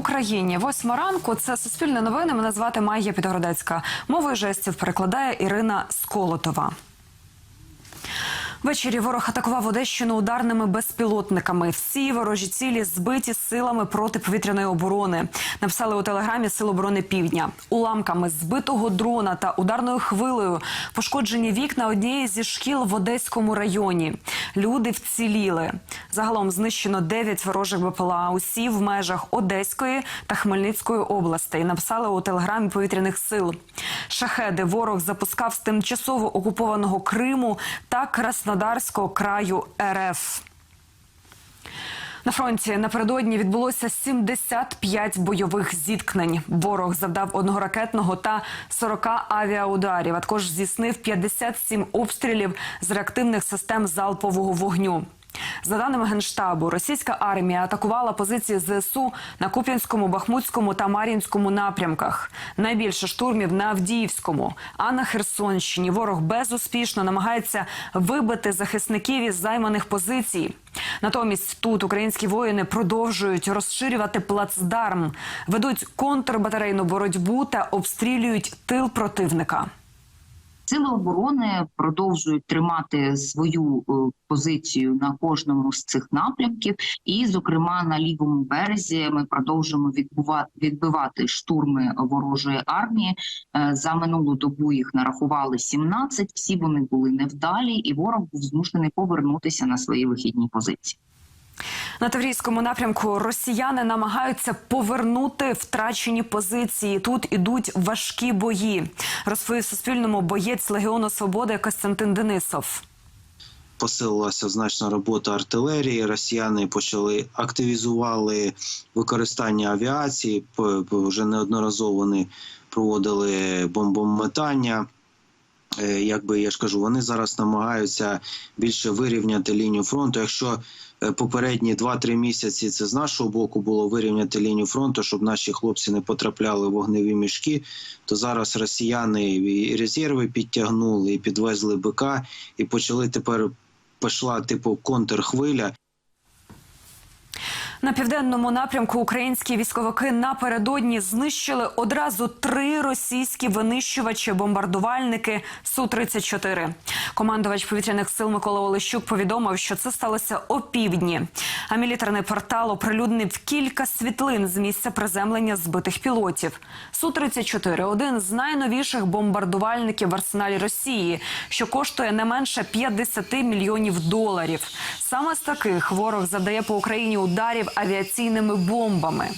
Україні. Восьма ранку. Це суспільне новини. Мене звати Майя Підгородецька. Мовою жестів перекладає Ірина Сколотова. Ввечері ворог атакував Одещину ударними безпілотниками. Всі ворожі цілі збиті силами протиповітряної оборони. Написали у телеграмі Сил оборони Півдня. Уламками збитого дрона та ударною хвилею пошкоджені вікна однієї зі шкіл в Одеському районі. Люди вціліли. Загалом знищено 9 ворожих БПЛА. Усі в межах Одеської та Хмельницької областей. Написали у телеграмі повітряних сил. Шахеди ворог запускав з тимчасово окупованого Криму та Краснодарського краю РФ. На фронті напередодні відбулося 75 бойових зіткнень. Ворог завдав одного ракетного та 40 авіаударів, а також здійснив 57 обстрілів з реактивних систем залпового вогню. За даними генштабу, російська армія атакувала позиції ЗСУ на Куп'янському, Бахмутському та Мар'їнському напрямках. Найбільше штурмів на Авдіївському, а на Херсонщині ворог безуспішно намагається вибити захисників із займаних позицій. Натомість тут українські воїни продовжують розширювати плацдарм, ведуть контрбатарейну боротьбу та обстрілюють тил противника. Сили оборони продовжують тримати свою е, позицію на кожному з цих напрямків, і, зокрема, на лівому березі ми продовжуємо відбивати штурми ворожої армії. Е, За минулу добу їх нарахували 17, Всі вони були невдалі, і ворог був змушений повернутися на свої вихідні позиції. На Таврійському напрямку росіяни намагаються повернути втрачені позиції. Тут ідуть важкі бої. Розповів Суспільному боєць Легіону Свободи Костянтин Денисов. Посилилася значна робота артилерії. Росіяни почали активізували використання авіації. Вже неодноразово вони проводили бомбометання. Е, Якби я ж кажу, вони зараз намагаються більше вирівняти лінію фронту. Якщо попередні 2-3 місяці це з нашого боку було вирівняти лінію фронту, щоб наші хлопці не потрапляли в вогневі мішки, то зараз росіяни і резерви підтягнули, і підвезли БК, і почали тепер пішла типу контрхвиля. На південному напрямку українські військовики напередодні знищили одразу три російські винищувачі-бомбардувальники су 34 Командувач повітряних сил Микола Олещук повідомив, що це сталося опівдні. А мілітарний портал оприлюднив кілька світлин з місця приземлення збитих пілотів. су 34 один з найновіших бомбардувальників в арсеналі Росії, що коштує не менше 50 мільйонів доларів. Саме з таких ворог завдає по Україні ударів авіаційними бомбами.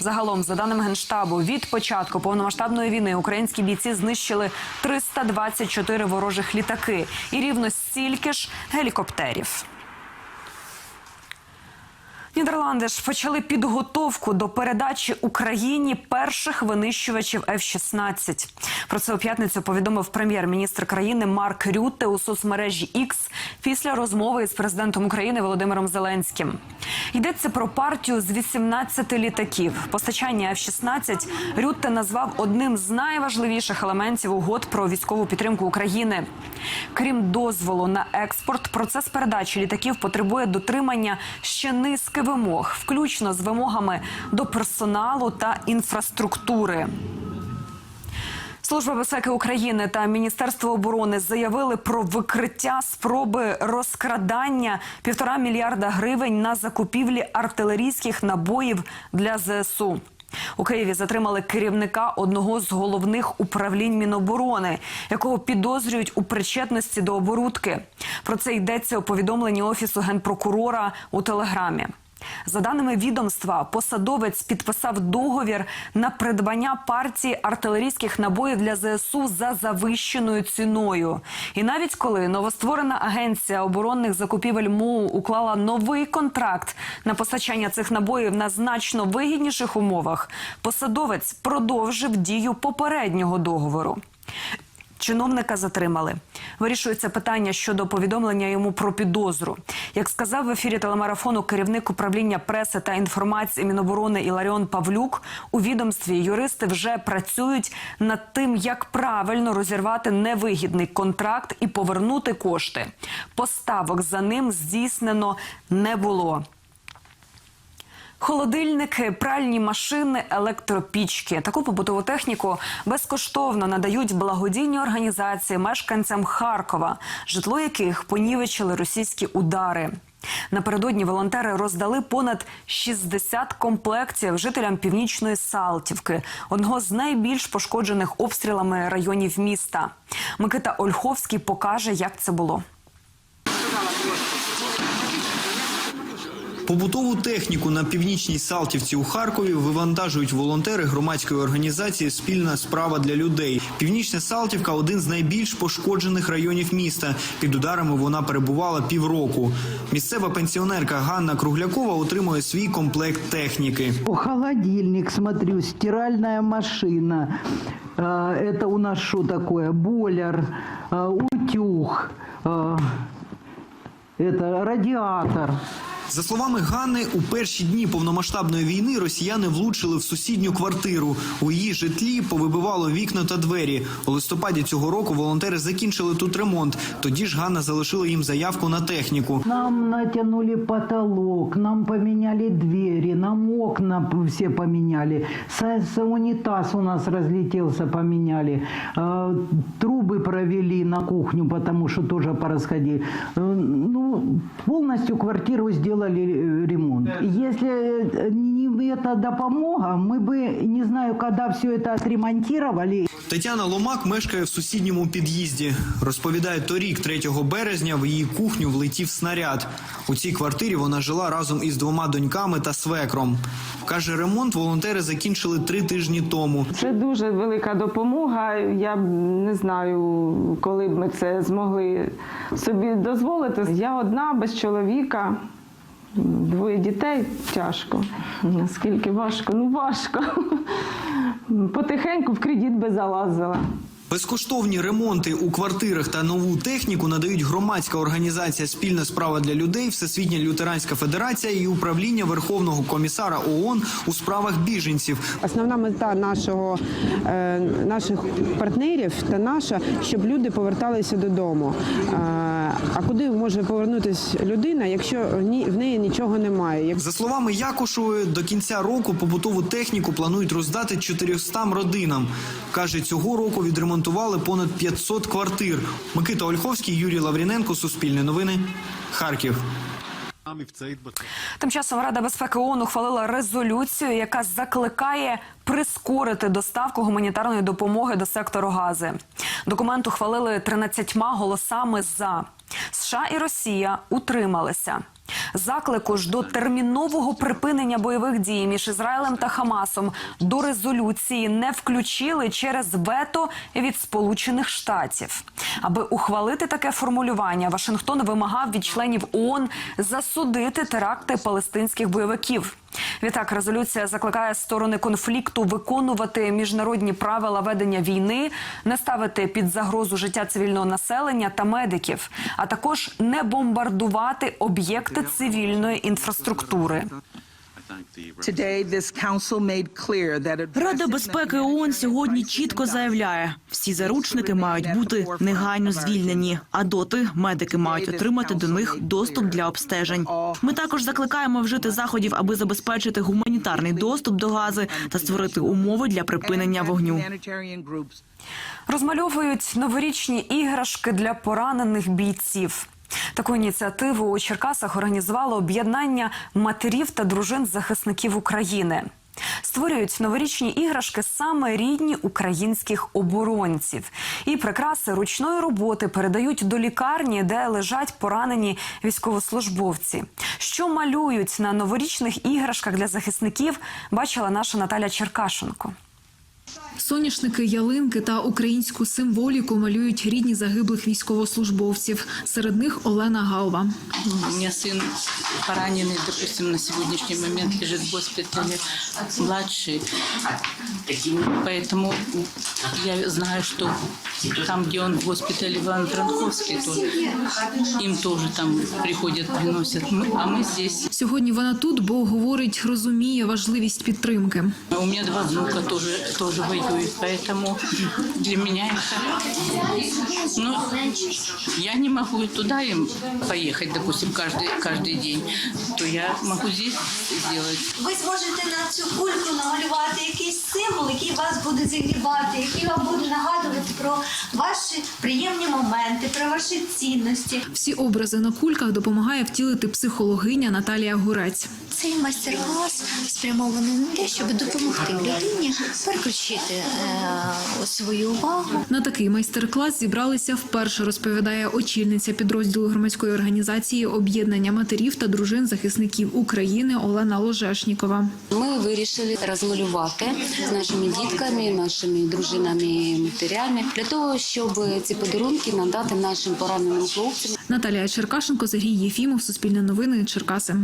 Загалом, за даними генштабу, від початку повномасштабної війни українські бійці знищили 324 ворожих літаки і рівно стільки ж гелікоптерів. Нідерланди ж почали підготовку до передачі Україні перших винищувачів F-16. Про це у п'ятницю повідомив прем'єр-міністр країни Марк Рютте у соцмережі X після розмови із президентом України Володимиром Зеленським. Йдеться про партію з 18 літаків. Постачання F-16 Рютте назвав одним з найважливіших елементів угод про військову підтримку України. Крім дозволу на експорт, процес передачі літаків потребує дотримання ще низки вимог, включно з вимогами до персоналу та інфраструктури. Служба безпеки України та Міністерство оборони заявили про викриття спроби розкрадання півтора мільярда гривень на закупівлі артилерійських набоїв для ЗСУ. У Києві затримали керівника одного з головних управлінь Міноборони, якого підозрюють у причетності до оборудки. Про це йдеться у повідомленні офісу генпрокурора у телеграмі. За даними відомства, посадовець підписав договір на придбання партії артилерійських набоїв для ЗСУ за завищеною ціною. І навіть коли новостворена агенція оборонних закупівель МОУ уклала новий контракт на постачання цих набоїв на значно вигідніших умовах, посадовець продовжив дію попереднього договору. Чиновника затримали. Вирішується питання щодо повідомлення йому про підозру. Як сказав в ефірі телемарафону керівник управління преси та інформації Міноборони Іларіон Павлюк, у відомстві юристи вже працюють над тим, як правильно розірвати невигідний контракт і повернути кошти. Поставок за ним здійснено не було. Холодильники, пральні машини, електропічки. Таку побутову техніку безкоштовно надають благодійні організації мешканцям Харкова, житло яких понівечили російські удари. Напередодні волонтери роздали понад 60 комплектів жителям північної Салтівки, одного з найбільш пошкоджених обстрілами районів міста. Микита Ольховський покаже, як це було. Побутову техніку на північній Салтівці у Харкові вивантажують волонтери громадської організації Спільна справа для людей. Північна Салтівка один з найбільш пошкоджених районів міста. Під ударами вона перебувала півроку. Місцева пенсіонерка Ганна Круглякова отримує свій комплект техніки. Холодильник, смотрю, стиральная машина. Это у нас что такое? Бойлер, утюг, радиатор. За словами Ганни, у перші дні повномасштабної війни росіяни влучили в сусідню квартиру. У її житлі повибивало вікна та двері. У листопаді цього року волонтери закінчили тут ремонт. Тоді ж Ганна залишила їм заявку на техніку. Нам натянули потолок, нам поменяли двери, нам окна. С, с- унитаз у нас разлетелся, поменяли. А, трубы провели на кухню, потому что тоже порасходили. Э, Ну, полностью квартиру сделали э, ремонт. Если э, не эта допомога, мы бы, не знаю, когда все это отремонтировали, Тетяна Ломак мешкає в сусідньому під'їзді. Розповідає, торік, 3 березня, в її кухню влетів снаряд. У цій квартирі вона жила разом із двома доньками та свекром. Каже, ремонт волонтери закінчили три тижні тому. Це дуже велика допомога. Я б не знаю, коли б ми це змогли собі дозволити. Я одна без чоловіка, двоє дітей тяжко. Наскільки важко? Ну важко. Потихеньку в кредит би залазила. Безкоштовні ремонти у квартирах та нову техніку надають громадська організація Спільна справа для людей, Всесвітня лютеранська федерація і управління Верховного комісара ООН у справах біженців. Основна мета нашого е, наших партнерів та наша, щоб люди поверталися додому. Е, А куди може повернутися людина, якщо в неї нічого немає? За словами Якушової, до кінця року побутову техніку планують роздати 400 родинам. Каже, цього року відремонтували понад 500 квартир. Микита Ольховський, Юрій Лавріненко, Суспільне новини, Харків. Тим часом Рада безпеки ООН ухвалила резолюцію, яка закликає прискорити доставку гуманітарної допомоги до сектору Гази. Документ ухвалили 13 голосами за. США і Росія утрималися. Заклику ж до термінового припинення бойових дій між Ізраїлем та Хамасом до резолюції не включили через вето від Сполучених Штатів. Аби ухвалити таке формулювання, Вашингтон вимагав від членів ООН засудити теракти палестинських бойовиків. Відтак, резолюція закликає сторони конфлікту виконувати міжнародні правила ведення війни, не ставити під загрозу життя цивільного населення та медиків, а також не бомбардувати об'єкти цивільної інфраструктури. Рада безпеки ООН сьогодні чітко заявляє: всі заручники мають бути негайно звільнені, а доти медики мають отримати до них доступ для обстежень. Ми також закликаємо вжити заходів, аби забезпечити гуманітарний доступ до гази та створити умови для припинення вогню. Розмальовують новорічні іграшки для поранених бійців. Таку ініціативу у Черкасах організувало об'єднання матерів та дружин захисників України. Створюють новорічні іграшки саме рідні українських оборонців. І прикраси ручної роботи передають до лікарні, де лежать поранені військовослужбовці. Що малюють на новорічних іграшках для захисників, бачила наша Наталя Черкашенко. Соняшники, ялинки та українську символіку малюють рідні загиблих військовослужбовців. Серед них Олена Галва. У меня сын пораненный, допустим, на сегодняшний момент лежит в госпитале, младший. Поэтому я знаю, что там, где он в госпитале в Ивано-Франковске, то им тоже там приходят, приносят. Мы- А мы здесь. Сьогодні вона тут, бо говорить, розуміє важливість підтримки. У меня два внука тоже, тоже тоже воюет, поэтому для меня это... Ну, я не могу туда им поехать, допустим, каждый, каждый день, то я могу здесь сделать. Ви зможете на цю кульку намалювати якийсь символ, який вас буде зігрівати, який вам буде нагадувати про ваші приємні моменти, про ваші цінності. Всі образи на кульках допомагає втілити психологиня Наталія Гурець. Цей майстер-клас спрямований на те, щоб допомогти людині переключити е, свою увагу На такий майстер-клас зібралися вперше, розповідає очільниця підрозділу громадської організації об'єднання матерів та дружин захисників України Олена Ложешнікова. Ми вирішили розмалювати з нашими дітками, нашими дружинами, матерями для того, щоб ці подарунки надати нашим пораненим хлопцям. Наталія Черкашенко, Сергій Єфімов, Суспільне новини, Черкаси.